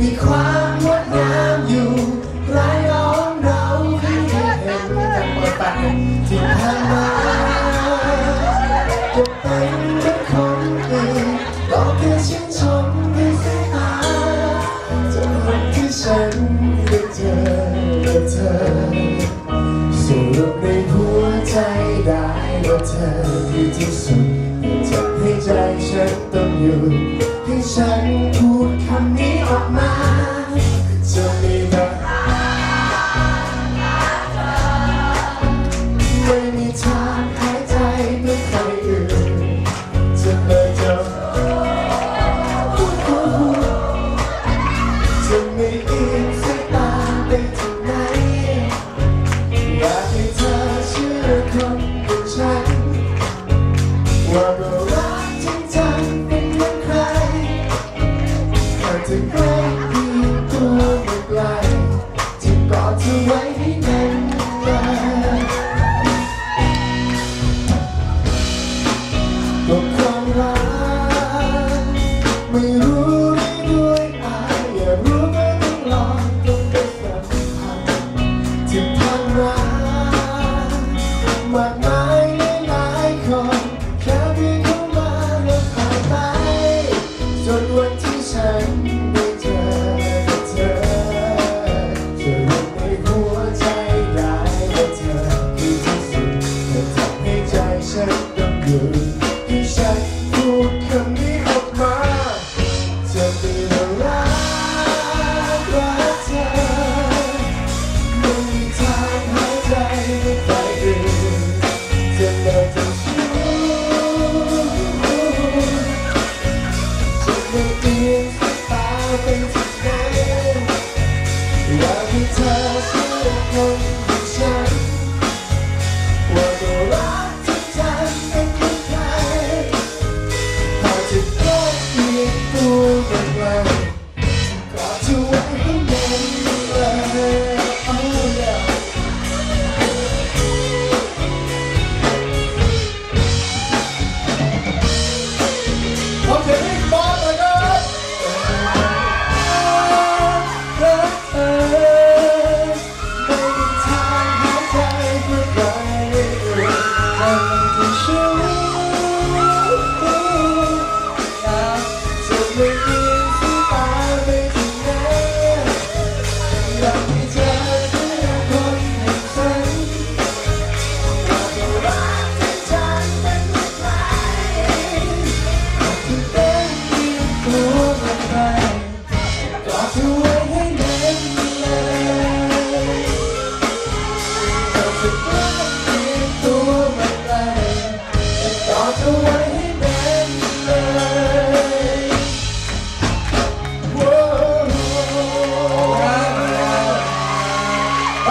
มีความงดงามอยู่รายล้อมเราให้เห็นแต่เปิดปาที่ผ่านมาเป็นเหมือนคนอื่นก็แค่ชื่นชมด้วยสายตาจนวันที่ฉันได้เจอกับเธอสรุปในหัวใจได้ว่าเธอดีที่สุดจะให้ใจฉันต้องอยู่ ฉันพูดคำนี้ออกมา ฉันต้องคือให้ฉันพูดคำนี้ออกมาจะมีเรารัาเธอไม่มีทางหายใจไม่ไปเดินจะเลิกจะชู้จะไม่เปลี่ยนสายตาเป็น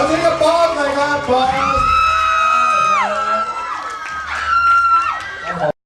เสียงกับอปหน่ยครับบอป